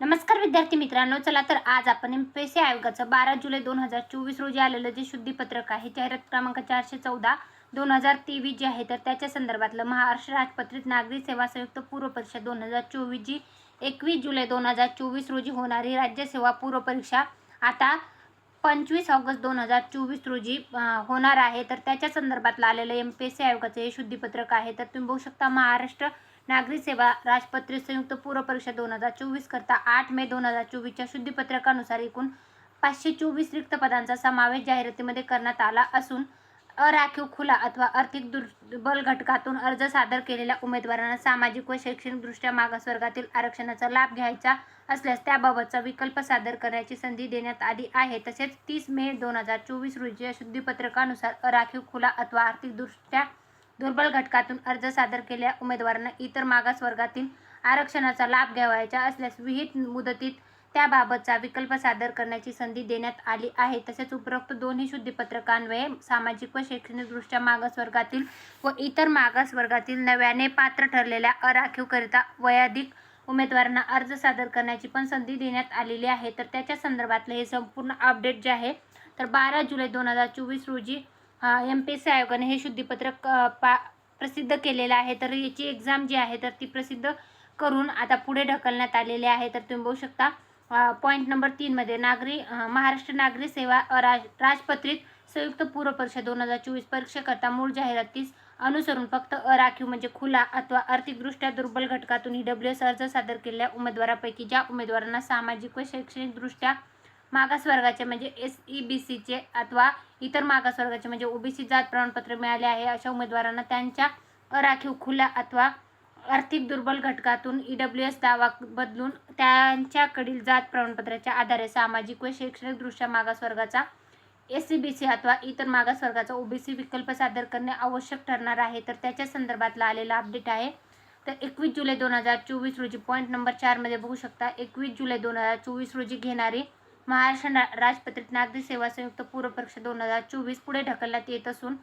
नमस्कार विद्यार्थी मित्रांनो चला तर आज आपण एम पी एस सी आयोगाचं बारा जुलै दोन हजार चोवीस रोजी आलेलं जे शुद्धीपत्रक आहे जाहिरात क्रमांक चारशे चौदा दोन हजार तेवीस जे आहे तर त्याच्या संदर्भातलं महाराष्ट्र राजपत्रित नागरी सेवा संयुक्त पूर्व परीक्षा दोन हजार चोवीस जी एकवीस जुलै दोन हजार चोवीस रोजी होणारी राज्यसेवा पूर्व परीक्षा आता पंचवीस ऑगस्ट दोन हजार चोवीस रोजी होणार आहे. तर त्याच्या संदर्भातलं आलेलं एम पी एस सी आयोगाचं हे शुद्धीपत्रक आहे तर तुम्ही बघू शकता महाराष्ट्र नागरी सेवा राजपत्रित संयुक्त पूर्व परीक्षा दोन हजार चोवीस करता आठ मे दोन हजार चोवीसच्या शुद्धीपत्रकानुसार एकूण पाचशे चोवीस रिक्त पदांचा समावेश जाहिरातीमध्ये करण्यात आला असून अराखीव खुला अथवा आर्थिक दुर्बल घटकातून अर्ज सादर केलेल्या उमेदवारांना सामाजिक व शैक्षणिकदृष्ट्या मागासवर्गातील आरक्षणाचा लाभ घ्यायचा असल्यास त्याबाबतचा विकल्प सादर करण्याची संधी देण्यात आली आहे. तसेच तीस मे दोन हजार चोवीस रोजी या शुद्धीपत्रकानुसार अराखीव खुला अथवा आर्थिकदृष्ट्या दुर्बल घटकातून अर्ज सादर केलेल्या उमेदवारांना इतर मागासवर्गातील आरक्षणाचा लाभ घ्यावायचा असल्यास विहित मुदतीत त्याबाबतचा विकल्प सादर करण्याची संधी देण्यात आली आहे. तसेच उपरोक्त दोन्ही शुद्धीपत्रकान्वये सामाजिक व शैक्षणिकदृष्ट्या मागासवर्गातील व इतर मागासवर्गातील नव्याने पात्र ठरलेल्या अराखीवकरिता वयाधिक उमेदवारांना अर्ज सादर करण्याची पण संधी देण्यात आलेली आहे. तर त्याच्या संदर्भातलं हे संपूर्ण अपडेट जे आहे तर बारा जुलै दोन हजार चोवीस रोजी एम पी एस सी आयोगाने हे शुद्धीपत्रक पा प्रसिद्ध केलेलं आहे. तर याची एक्झाम जी आहे तर ती प्रसिद्ध करून आता पुढे ढकलण्यात आलेली आहे. तर तुम्ही बघू शकता पॉईंट नंबर तीनमध्ये नागरी महाराष्ट्र नागरी सेवा राज राजपत्रित संयुक्त पूर्व परीक्षा दोन हजार चोवीस परीक्षेकरता मूळ जाहिरातीस अनुसरून फक्त अराखीव म्हणजे खुला अथवा आर्थिकदृष्ट्या दुर्बल घटकातून ई डब्ल्यू एस अर्ज सादर केलेल्या उमेदवारापैकी ज्या उमेदवारांना सामाजिक व शैक्षणिकदृष्ट्या मागासवर्गाचे म्हणजे एस ई बी सीचे अथवा इतर मागासवर्गाचे म्हणजे ओबीसी जात प्रमाणपत्र मिळाले आहे अशा उमेदवारांना त्यांच्या राखीव खुला अथवा आर्थिक दुर्बल घटकातून ई डब्ल्यू एस दावा बदलून त्यांच्याकडील जात प्रमाणपत्राच्या आधारे सामाजिक व शैक्षणिकदृष्ट्या मागासवर्गाचा एस सी बी सी अथवा इतर मागासवर्गाचा ओबीसी विकल्प सादर करणे आवश्यक ठरणार आहे. तर त्याच्या संदर्भातला आलेला अपडेट आहे. तर एकवीस जुलै दोन हजार चोवीस रोजी पॉईंट नंबर चारमध्ये बघू शकता. एकवीस जुलै दोन हजार चोवीस रोजी घेणारी महाराष्ट्र राजपत्रित नागरी सेवा संयुक्त पूर्व परीक्षा दोन हजार चोवीस पुढे ढकलण्यात येत असून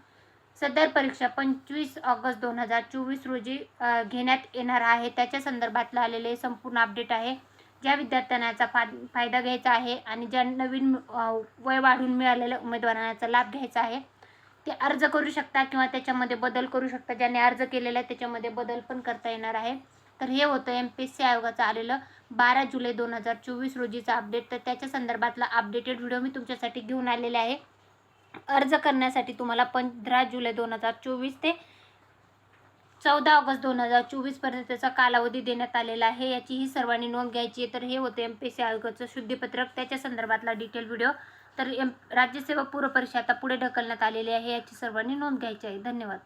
सदर परीक्षा पंचवीस ऑगस्ट दोन हजार चोवीस रोजी घेण्यात येणार आहे. त्याच्या संदर्भातलं आलेले संपूर्ण अपडेट आहे. ज्या विद्यार्थ्यांना याचा फा फायदा घ्यायचा आहे आणि ज्या नवीन वय वाढून मिळालेल्या उमेदवारांना याचा लाभ घ्यायचा आहे ते अर्ज करू शकता किंवा त्याच्यामध्ये बदल करू शकता. ज्याने अर्ज केलेला आहे त्याच्यामध्ये बदल पण करता येणार आहे. तर हे होतं एम पी एस सी आयोगाचं आलेलं बारा जुलै दोन हजार चोवीस रोजीचं अपडेट तर त्याच्या संदर्भातला अपडेटेड व्हिडिओ मी तुमच्यासाठी घेऊन आलेले आहे. अर्ज करण्यासाठी तुम्हाला पंधरा जुलै दोन हजार चोवीस ते चौदा ऑगस्ट दोन हजार चोवीसपर्यंतचा कालावधी देण्यात आलेला आहे. याची ही सर्वांनी नोंद घ्यायची आहे. तर हे होते एम पी एस सी आयोगाचं शुद्धीपत्रक. त्याच्या संदर्भातला डिटेल व्हिडिओ तर एम राज्यसेवा पूर्वपरीक्षा आता पुढे ढकलण्यात आलेली आहे. याची सर्वांनी नोंद घ्यायची आहे. धन्यवाद.